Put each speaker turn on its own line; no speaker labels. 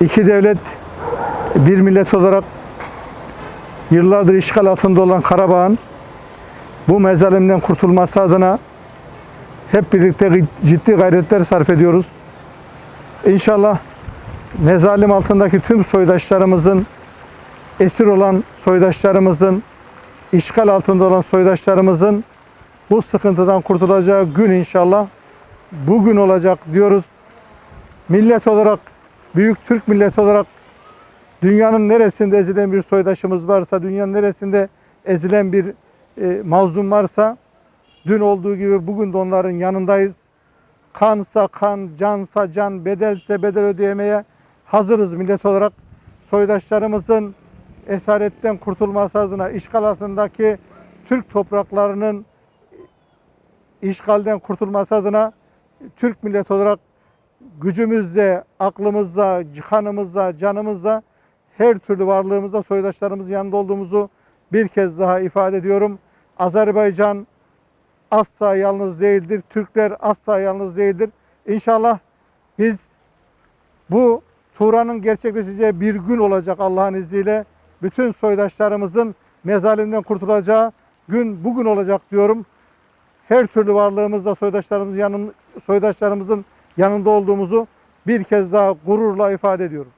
iki devlet, bir millet olarak yıllardır işgal altında olan Karabağ'ın bu mezalimden kurtulması adına hep birlikte ciddi gayretler sarf ediyoruz. İnşallah mezalim altındaki tüm soydaşlarımızın, esir olan soydaşlarımızın, işgal altında olan soydaşlarımızın bu sıkıntıdan kurtulacağı gün inşallah bugün olacak diyoruz. Millet olarak, büyük Türk milleti olarak dünyanın neresinde ezilen bir soydaşımız varsa, dünyanın neresinde ezilen bir e, mazlum varsa dün olduğu gibi bugün de onların yanındayız. Kansa kan, cansa can, bedelse bedel ödeyemeye hazırız millet olarak. Soydaşlarımızın esaretten kurtulması adına işgal altındaki Türk topraklarının işgalden kurtulması adına Türk milleti olarak gücümüzle, aklımızla, kanımızla, canımızla her türlü varlığımızla soydaşlarımızın yanında olduğumuzu bir kez daha ifade ediyorum. Azerbaycan asla yalnız değildir. Türkler asla yalnız değildir. İnşallah biz bu Turan'ın gerçekleşeceği bir gün olacak Allah'ın izniyle. Bütün soydaşlarımızın mezalimden kurtulacağı gün bugün olacak diyorum. Her türlü varlığımızla soydaşlarımız yanın, soydaşlarımızın yanında olduğumuzu bir kez daha gururla ifade ediyorum.